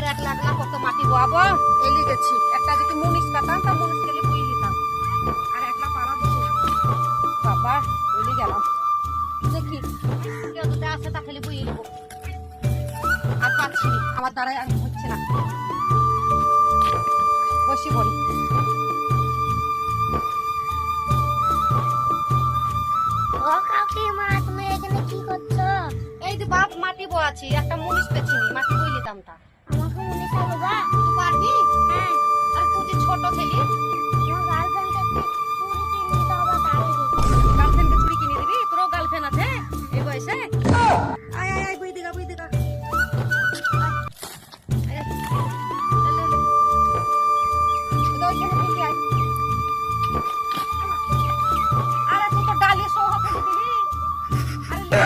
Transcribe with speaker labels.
Speaker 1: আর এক লাখ না কত মাটি বোয়াবো এলি গেছি। একটা যদি মুনিশ পেতাম তা মুনিশ গেলে বই দিতাম। আর এক লাখ পাড়া বাবা এলি গেলাম। দেখি কেউ যদি আসে তা খালি বইয়ে নেব। আর পাচ্ছি আমার দ্বারাই আর হচ্ছে না। বসি পড়ি। এই যে বাপ মাটি বোয়াছি একটা মুনিশ পেছিনি মাটি বই নিতাম তা। ছোট ছেলে।
Speaker 2: গার্লফ্রেন্ডকে
Speaker 1: চুড়ি কিনে দিবি? তোরও গার্লফ্রেন্ড আছে এই বয়সে? আয় আয় বই দিগা বই দিগা। আরে তুই তো ডালিয়ে সহ দিবি। আরে লে।